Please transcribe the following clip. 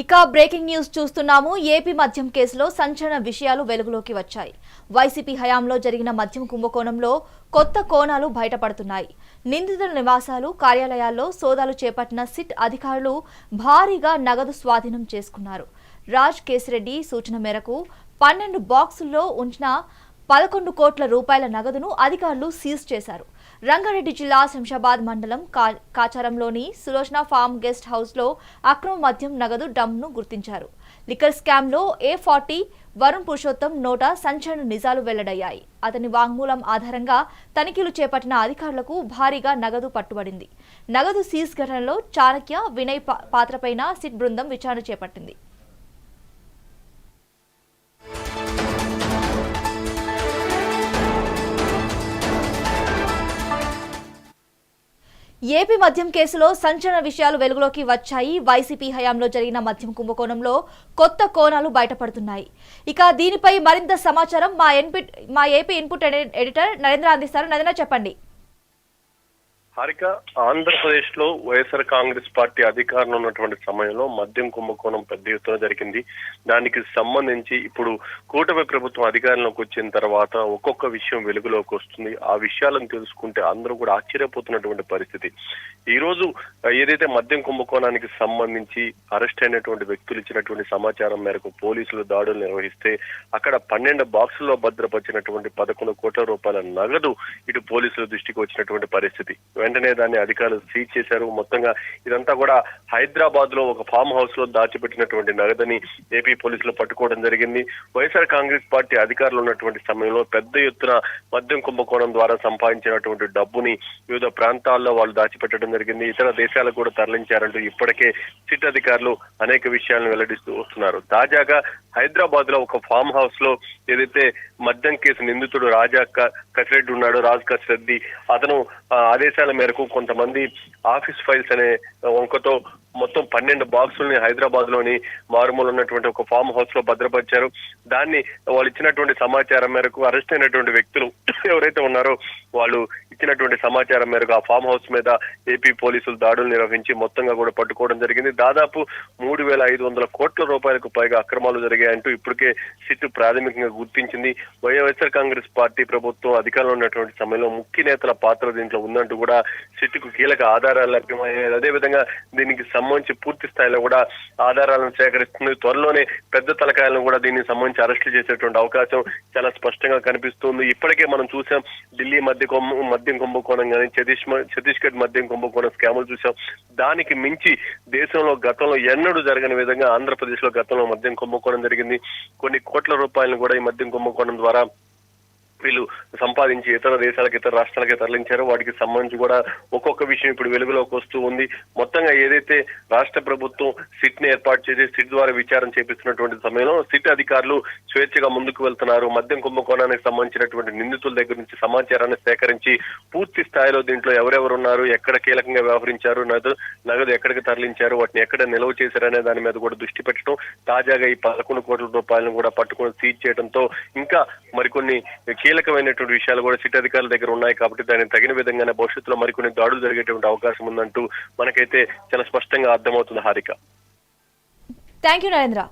ఇక breaking news చూస్తున్నాము. AP మద్యం కేసులో సంచలన విషయాలు వెలుగులోకి వచ్చాయి. వైసీపీ హయాంలో జరిగిన మద్యం కుంభకోణంలో కొత్త కోణాలు బయటపడుతున్నాయి. నిందితుల నివాసాలు కార్యాలయాల్లో సోదాలు చేపట్టిన సిట్ అధికారులు భారీగా నగదు స్వాధీనం చేసుకున్నారు. రాజ్ కేసిరెడ్డి సూచన మేరకు పన్నెండు బాక్సుల్లో ఉంచిన పదకొండు కోట్ల రూపాయల నగదును అధికారులు సీజ్ చేశారు. రంగారెడ్డి జిల్లా శంషాబాద్ మండలం కా- కాచారంలోని సులోచన ఫార్మ్ గెస్ట్ హౌస్లో అక్రమ మద్యం నగదు డంప్ను గుర్తించారు. లిక్కర్ స్కామ్లో ఏ ఫార్టీ వరుణ్ పురుషోత్తం నోట సంచలన నిజాలు వెల్లడయ్యాయి. అతని వాంగ్మూలం ఆధారంగా తనిఖీలు చేపట్టిన అధికారులకు భారీగా నగదు పట్టుబడింది. నగదు సీజ్ ఘటనలో చాణక్య వినయ్ పాత్రపైన సిట్ బృందం విచారణ చేపట్టింది. ఏపీ మద్యం కేసులో సంచలన విషయాలు వెలుగులోకి వచ్చాయి. వైసీపీ హయాంలో జరిగిన మద్యం కుంభకోణంలో కొత్త కోణాలు బయటపడుతున్నాయి. ఇక దీనిపై మరింత సమాచారం మా ఎన్పిట్ మా ఏపీ ఇన్పుట్ ఎడిటర్ నరేంద్ర అందిస్తారు. నరేంద్ర చెప్పండి. హారిక ఆంధ్రప్రదేశ్లో వైఎస్ఆర్ కాంగ్రెస్ పార్టీ అధికారంలో ఉన్నటువంటి సమయంలో మద్యం కుంభకోణం పెద్ద ఎత్తున జరిగింది. దానికి సంబంధించి ఇప్పుడు కూటమి ప్రభుత్వం అధికారంలోకి వచ్చిన తర్వాత ఒక్కొక్క విషయం వెలుగులోకి వస్తుంది. ఆ విషయాలను తెలుసుకుంటే అందరూ కూడా ఆశ్చర్యపోతున్నటువంటి పరిస్థితి. ఈ రోజు ఏదైతే మద్యం కుంభకోణానికి సంబంధించి అరెస్ట్ అయినటువంటి వ్యక్తులు ఇచ్చినటువంటి సమాచారం మేరకు పోలీసులు దాడులు నిర్వహిస్తే అక్కడ పన్నెండు బాక్సుల్లో భద్రపరిచినటువంటి పదకొండు కోట్ల రూపాయల నగదు ఇటు పోలీసుల దృష్టికి వచ్చినటువంటి పరిస్థితి. వెంటనే దాన్ని అధికారులు సీజ్ చేశారు. మొత్తంగా ఇదంతా కూడా హైదరాబాద్లో ఒక ఫామ్ హౌస్లో దాచిపెట్టినటువంటి నగదని ఏపీ పోలీసులు పట్టుకోవడం జరిగింది. వైఎస్ఆర్ కాంగ్రెస్ పార్టీ అధికారులు ఉన్నటువంటి సమయంలో పెద్ద ఎత్తున మద్యం కుంభకోణం ద్వారా సంపాదించినటువంటి డబ్బుని వివిధ ప్రాంతాల్లో వాళ్ళు దాచిపెట్టడం జరిగింది. ఇతర దేశాలకు కూడా తరలించారంటూ ఇప్పటికే సిట్ అధికారులు అనేక విషయాలను వెల్లడిస్తూ వస్తున్నారు. తాజాగా హైదరాబాద్లో ఒక ఫామ్ హౌస్లో ఏదైతే మద్యం కేసు నిందితుడు రాజా క- కసిరెడ్డి ఉన్నాడు రాజ్ కసిరెడ్డి అతను ఆ, ఆదేశాల మేరకు కొంతమంది ఆఫీస్ ఫైల్స్ అనే వంకతో మొత్తం పన్నెండు బాక్సుల్ని హైదరాబాద్లోని మారుమూల ఉన్నటువంటి ఒక ఫామ్ హౌస్లో భద్రపరిచారు. దాన్ని వాళ్ళు ఇచ్చినటువంటి సమాచారం మేరకు అరెస్ట్ అయినటువంటి వ్యక్తులు ఎవరైతే ఉన్నారో వాళ్ళు ఇచ్చినటువంటి సమాచారం మేరకు ఆ ఫామ్ హౌస్ మీద ఏపీ పోలీసులు దాడులు నిర్వహించి మొత్తంగా కూడా పట్టుకోవడం జరిగింది. దాదాపు మూడు వేల ఐదు వందల కోట్ల రూపాయలకు పైగా అక్రమాలు జరిగాయంటూ ఇప్పటికే సిట్ ప్రాథమికంగా గుర్తించింది. వైఎస్ఆర్ కాంగ్రెస్ పార్టీ ప్రభుత్వం అధికారంలో ఉన్నటువంటి సమయంలో ముఖ్య నేతల పాత్ర దీంట్లో ఉందంటూ కూడా సిట్కు కీలక ఆధారాలు లభ్యమయ్యాయి. అదేవిధంగా దీనికి సంబంధించి పూర్తి స్థాయిలో కూడా ఆధారాలను సేకరిస్తుంది. త్వరలోనే పెద్ద తలకాయలను కూడా దీనికి సంబంధించి అరెస్టులు చేసేటువంటి అవకాశం చాలా స్పష్టంగా కనిపిస్తుంది. ఇప్పటికే మనం చూసాం ఢిల్లీ మధ్య మద్యం కుంభకోణం కానీ ఛత్తీస్ ఛత్తీస్గఢ్ మద్యం కుంభకోణం స్కాములు చూసాం. దానికి మించి దేశంలో గతంలో ఎన్నడూ జరగని విధంగా ఆంధ్రప్రదేశ్లో గతంలో మద్యం కుంభకోణం జరిగింది. కొన్ని కోట్ల రూపాయలను కూడా ఈ మద్యం కుంభకోణం ద్వారా వీళ్ళు సంపాదించి ఇతర దేశాలకు ఇతర రాష్ట్రాలకి తరలించారో. వాటికి సంబంధించి కూడా ఒక్కొక్క విషయం ఇప్పుడు వెలుగులోకి వస్తూ ఉంది. మొత్తంగా ఏదైతే రాష్ట్ర ప్రభుత్వం సిట్ని ఏర్పాటు చేసి సిట్ ద్వారా విచారణ చేపిస్తున్నటువంటి సమయంలో సిట్ అధికారులు స్వేచ్ఛగా ముందుకు వెళ్తున్నారు. మద్యం కుంభకోణానికి సంబంధించినటువంటి నిందితుల దగ్గర నుంచి సమాచారాన్ని సేకరించి పూర్తి స్థాయిలో దీంట్లో ఎవరెవరు ఉన్నారు ఎక్కడ కీలకంగా వ్యవహరించారు నగదు నగదు ఎక్కడికి తరలించారు వాటిని ఎక్కడ నిల్వ చేశారనే దాని మీద కూడా దృష్టి పెట్టడం తాజాగా ఈ పదకొండు కోట్ల రూపాయలను కూడా పట్టుకొని సీజ్ చేయడంతో ఇంకా మరికొన్ని కీలకమైనటువంటి విషయాలు కూడా సిట్ అధికారుల దగ్గర ఉన్నాయి కాబట్టి దానికి తగిన విధంగానే భవిష్యత్తులో మరికొన్ని దాడులు జరిగేటువంటి అవకాశం ఉందంటూ మనకైతే చాలా స్పష్టంగా అర్థమవుతుంది హారిక. Thank you Narendra